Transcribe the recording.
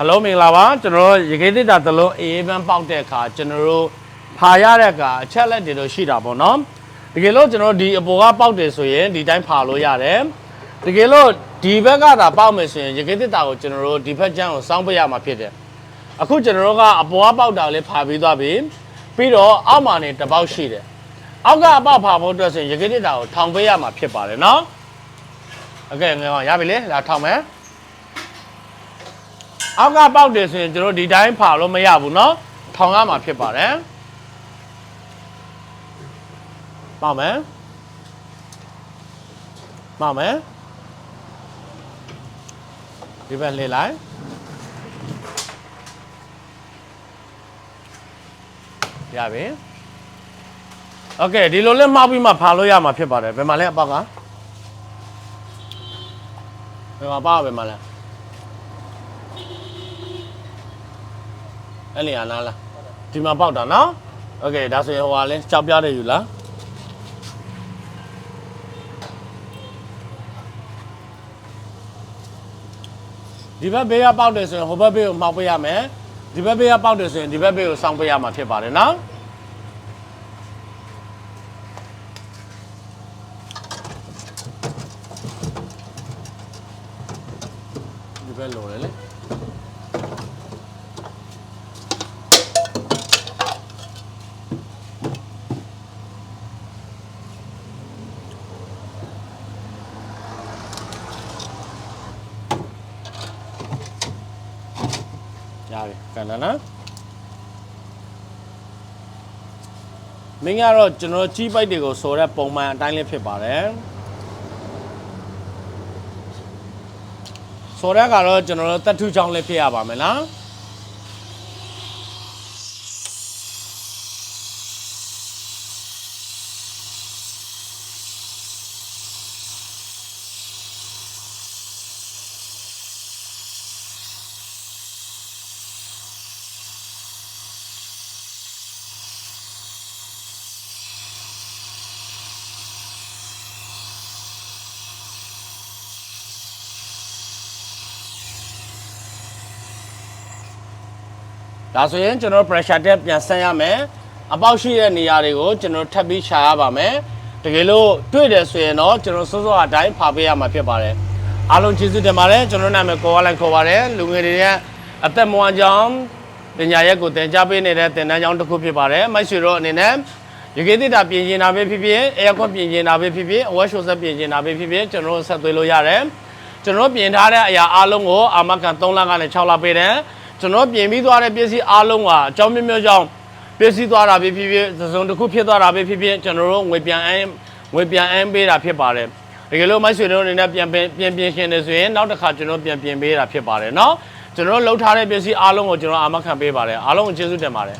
ဟယ်လိုမင်္ဂလာပါကျွန်တော်တို့ရေခဲသစ်တာသလုံးအေးပန်းပေါက်တဲ့အခါကျွန်တော်တို့ဖာရတဲ့အခါအချက်လက်တွေတော့ရှိတာပေါ့နော်တကယ်လို့ကျွန်တော်တို့ဒီအပေါ်ကပေါက်တယ်ဆိုရင်ဒီတိုင်းဖာလို့ရတယ်တကယ်လို့ဒီဘက်ကသာပေါက်မယ်ဆိုရင်ရေခဲသစ်တာကိုကျွန်တော်တို့ဒီဘက်ကျန်းကိုစောင်းပေးရမှာဖြစ်တယ်အခုကျွန်တော်တို့ကအပေါ်ကပေါက်တာလေးဖာပြီးသွားပြီပြီးတော့အောက်မှာနေတစ်ပေါက်ရှိတယ်အောက်ကအပေါက်ဖာဖို့အတွက်ဆိုရင်ရေခဲသစ်တာကိုထောင်ပေးရမှာဖြစ်ပါတယ်နော်โอเคငယ်အောင်ရပြီလေလာထောင်မယ် အောက်ကပေါက်တယ်ဆိုရင်ကျွန်တော်ဒီတိုင်းဖာလို့မရဘူးเนาะထောင်ရမှာဖြစ်ပါတယ်ပေါက်မယ်ပေါက်မယ်ဒီဘက်လှည့်လိုက်ရပြီโอเคဒီလိုလေးမှောက်ပြီးမှဖာလို့ရမှာဖြစ်ပါတယ်ဘယ်မှာလဲအပေါက်ကဘယ်မှာပေါက်ဘယ်မှာလဲ အဲ့လေအနားလားဒီမှာပေါက်တာနော်โอเคဒါဆိုရင်ဟိုဟာလဲကြောက်ပြတယ်ယူလားဒီဘက်ဘေးကပေါက်တယ်ဆိုရင်ဟိုဘက်ဘေးကိုမှောက်ပေးရမယ်ဒီဘက်ဘေးကပေါက်တယ်ဆိုရင်ဒီဘက်ဘေးကိုစောင့်ပေးရမှာဖြစ်ပါတယ်နော်ဒီဘက်လိုလေ လေရပြီကန်တာနော်မင်းကတော့ကျွန်တော်ကြီးပိုက်တွေကိုဆိုတဲ့ပုံမှန်အတိုင်းလေးဖြစ်ပါတယ်ဆိုတဲ့ကတော့ကျွန်တော်တို့တက်ထုချောင်းလေးဖြစ်ရပါမယ်နော် ဒါဆိုရင်ကျွန်တော်တို့ pressure test ပြန်ဆက်ရမယ်အပေါက်ရှိတဲ့နေရာတွေကိုကျွန်တော်ထပ်ပြီးရှာရပါမယ်တကယ်လို့တွေ့တယ်ဆိုရင်တော့ကျွန်တော်စိုးစိုးအတိုင်းဖာပေးရမှာဖြစ်ပါတယ်အားလုံးကျေးဇူးတင်ပါတယ်ကျွန်တော်နာမည်ကိုဝါလိုက်ခေါ်ပါတယ်လူငယ်တွေရဲ့အသက်မွမ်းကြောင်းပညာရက်ကိုသင်ကြားပေးနေတဲ့သင်တန်းကျောင်းတစ်ခုဖြစ်ပါတယ်မိုက်ဆွေတို့အနေနဲ့ရေကေးတိတာပြင်ကျင်တာပဲဖြစ်ဖြစ်အဲကွန်ပြင်ကျင်တာပဲဖြစ်ဖြစ်အဝက်ရှိုးဆက်ပြင်ကျင်တာပဲဖြစ်ဖြစ်ကျွန်တော်တို့ဆက်သွေးလို့ရတယ်ကျွန်တော်တို့ပြင်ထားတဲ့အရာအားလုံးကိုအာမခံ3လကနေ6လပေးတယ် ကျွန်တော်ပြင်ပြီးသွားတဲ့ပစ္စည်းအားလုံးကအကြောင်းမျိုးမျိုးကြောင့်ပစ္စည်းသွားတာပဲဖြစ်ဖြစ်သစုံတစ်ခုဖြစ်သွားတာပဲဖြစ်ဖြစ်ကျွန်တော်တို့ငွေပြန်အမ်းငွေပြန်အမ်းပေးတာဖြစ်ပါတယ်တကယ်လို့မိုက်ဆွေတို့အနေနဲ့ပြန်ပြင်ပြင်ပြင်ရှင်နေဆိုရင်နောက်တစ်ခါကျွန်တော်ပြန်ပြင်ပေးတာဖြစ်ပါတယ်เนาะကျွန်တော်တို့လှုပ်ထားတဲ့ပစ္စည်းအားလုံးကိုကျွန်တော်အာမခံပေးပါတယ်အားလုံးကိုကျေးဇူးတင်ပါတယ်